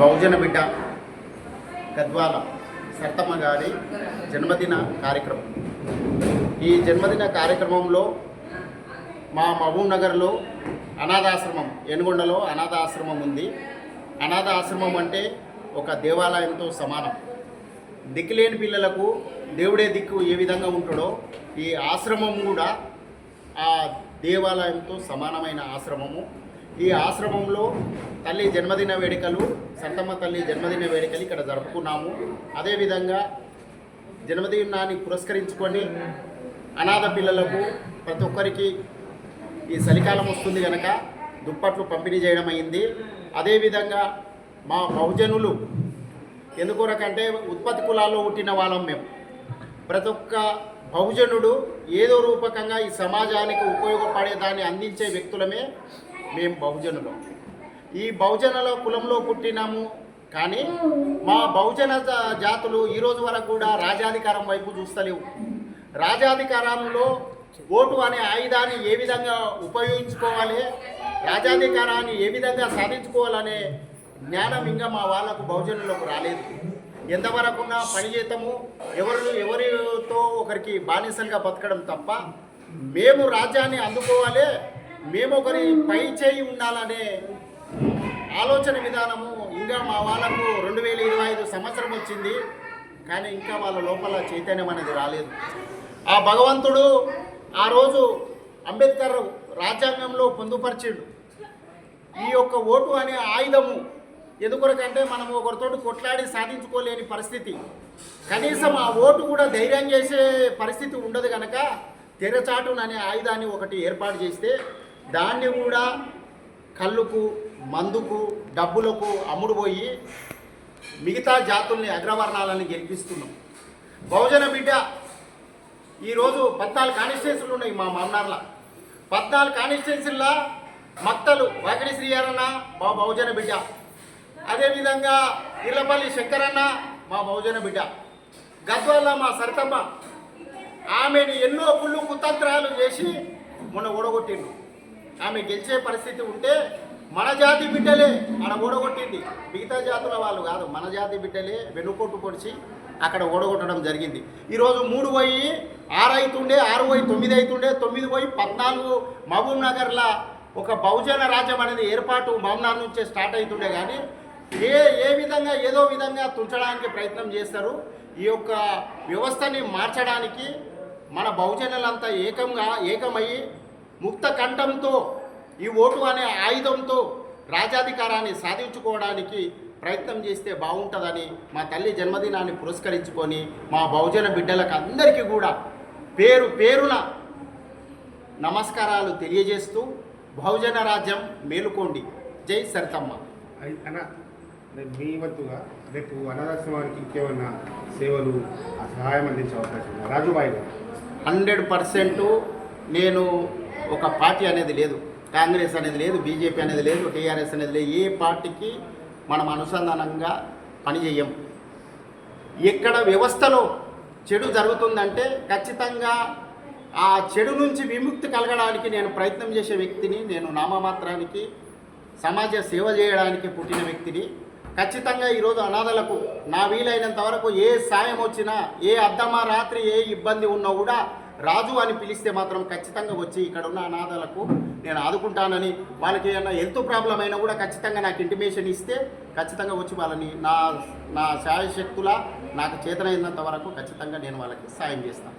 బహుజన బిడ్డ గద్వాల సర్తమ్మ గారి జన్మదిన కార్యక్రమం. ఈ జన్మదిన కార్యక్రమంలో మా మహబూబ్ నగర్లో అనాథాశ్రమం ఎనుగొండలో అనాథాశ్రమం ఉంది. అనాథ ఆశ్రమం అంటే ఒక దేవాలయంతో సమానం. దిక్కులేని పిల్లలకు దేవుడే దిక్కు ఏ విధంగా ఉంటాడో ఈ ఆశ్రమం కూడా ఆ దేవాలయంతో సమానమైన ఆశ్రమము. ఈ ఆశ్రమంలో తల్లి జన్మదిన వేడుకలు సంతమ్మ తల్లి జన్మదిన వేడుకలు ఇక్కడ జరుపుకున్నాము. అదేవిధంగా జన్మదినాన్ని పురస్కరించుకొని అనాథ పిల్లలకు ప్రతి ఒక్కరికి ఈ చలికాలం వస్తుంది కనుక దుప్పట్లు పంపిణీ చేయడం అయింది. అదేవిధంగా మా బహుజనులు ఎందుకొరకంటే ఉత్పత్తి కులాల్లో పుట్టిన వాళ్ళం మేము. ప్రతి ఒక్క బహుజనుడు ఏదో రూపకంగా ఈ సమాజానికి ఉపయోగపడే దాన్ని అందించే వ్యక్తులమే మేము బహుజనులం. ఈ బహుజనుల కులంలో పుట్టినాము. కానీ మా బహుజన జాతులు ఈరోజు వరకు కూడా రాజాధికారం వైపు చూస్తలేవు. రాజాధికారంలో ఓటు అనే ఆయుధాన్ని ఏ విధంగా ఉపయోగించుకోవాలి రాజాధికారాన్ని ఏ విధంగా సాధించుకోవాలనే జ్ఞానం ఇంకా మా వాళ్ళకు బహుజనులకు రాలేదు. ఎంతవరకున్నా పని చేతము. ఎవరు ఎవరితో ఒకరికి బానిసలుగా బతకడం తప్ప మేము రాజ్యాన్ని అందుకోవాలి. మేము ఒకరి పై చేయి ఉండాలనే ఆలోచన విధానము ఇంకా మా వాళ్ళకు రెండు వేల ఇరవై ఐదు సంవత్సరం వచ్చింది. కానీ ఇంకా వాళ్ళ లోపల చైతన్యం అనేది రాలేదు. ఆ భగవంతుడు ఆ రోజు అంబేద్కర్ రాజ్యాంగంలో పొందుపరిచిండు. ఈ యొక్క ఓటు అనే ఆయుధము ఎందుకొరకంటే మనం ఒకరితో కొట్లాడి సాధించుకోలేని పరిస్థితి. కనీసం ఆ ఓటు కూడా ధైర్యం చేసే పరిస్థితి ఉండదు కనుక తెరచాటుననే ఆయుధాన్ని ఒకటి ఏర్పాటు చేస్తే దాన్ని కూడా కళ్ళుకు మందుకు డబ్బులకు అమ్ముడుపోయి మిగతా జాతుల్ని అగ్రవర్ణాలను గెలిపిస్తున్నాం. బహుజన బిడ్డ ఈరోజు పద్నాలుగు కాన్స్టిట్యున్సీలు ఉన్నాయి మా మన్నార్ల పద్నాలుగు కాన్స్టిట్యున్సీల్లో మత్తలు వాకిడి శ్రీయారన్న మా బహుజన బిడ్డ. అదేవిధంగా ఇళ్ళపల్లి శంకరన్న మా బహుజన బిడ్డ. గద్వాల మా సరితమ్మ. ఆమెని ఎన్నో కుళ్ళు కుతంత్రాలు చేసి మొన్న ఓడగొట్టిండు ఆమె గెలిచే పరిస్థితి ఉంటే మన జాతి బిడ్డలే మన ఓడగొట్టింది. మిగతా జాతుల వాళ్ళు కాదు మన జాతి బిడ్డలే వెనుకొట్టు పొడిచి అక్కడ ఓడగొట్టడం జరిగింది. ఈరోజు మూడు పోయి ఆరు అవుతుండే ఆరు పోయి తొమ్మిది అవుతుండే తొమ్మిది పోయి పద్నాలుగు మహబూబ్ నగర్లో ఒక బహుజన రాజ్యం అనేది ఏర్పాటు మహబూబ్నగర్ నుంచే స్టార్ట్ అవుతుండే కానీ ఏ ఏ విధంగా ఏదో విధంగా తుంచడానికి ప్రయత్నం చేస్తారు. ఈ యొక్క వ్యవస్థని మార్చడానికి మన బహుజనులంతా ఏకంగా ఏకమయ్యి ముక్త కంఠంతో ఈ ఓటు అనే ఆయుధంతో రాజాధికారాన్ని సాధించుకోవడానికి ప్రయత్నం చేస్తే బాగుంటుందని మా తల్లి జన్మదినాన్ని పురస్కరించుకొని మా బహుజన బిడ్డలకు అందరికీ కూడా పేరు పేరున నమస్కారాలు తెలియజేస్తూ బహుజన రాజ్యం మేలుకోండి. జై సరితమ్మ. అన్న మీ వంతుగా రేపు అనాథాశ్రమానికి ఇంకేమన్నా సేవలు సహాయం అందించే అవకాశం రాజుబాయి హండ్రెడ్ పర్సెంట్ నేను ఒక పార్టీ అనేది లేదు. కాంగ్రెస్ అనేది లేదు బీజేపీ అనేది లేదు టీఆర్ఎస్ అనేది లేదు. ఏ పార్టీకి మనం అనుసంధానంగా పనిచేయం. ఎక్కడ వ్యవస్థలో చెడు జరుగుతుందంటే ఖచ్చితంగా ఆ చెడు నుంచి విముక్తి కలగడానికి నేను ప్రయత్నం చేసే వ్యక్తిని నేను నామమాత్రానికి సమాజ సేవ చేయడానికి పుట్టిన వ్యక్తిని ఖచ్చితంగా ఈరోజు అనాథలకు నా వీలైనంత వరకు ఏ సాయం వచ్చినా ఏ అద్దమా రాత్రి ఏ ఇబ్బంది ఉన్నా కూడా రాజు అని పిలిస్తే మాత్రం ఖచ్చితంగా వచ్చి ఇక్కడ ఉన్న అనాథలకు నేను ఆదుకుంటానని వాళ్ళకి ఏమైనా హెల్త్ ప్రాబ్లం అయినా కూడా ఖచ్చితంగా నాకు ఇంటిమేషన్ ఇస్తే ఖచ్చితంగా వచ్చి వాళ్ళని నా నా శాయశక్తుల నాకు చేతనైనంత వరకు ఖచ్చితంగా నేను వాళ్ళకి సాయం చేస్తాను.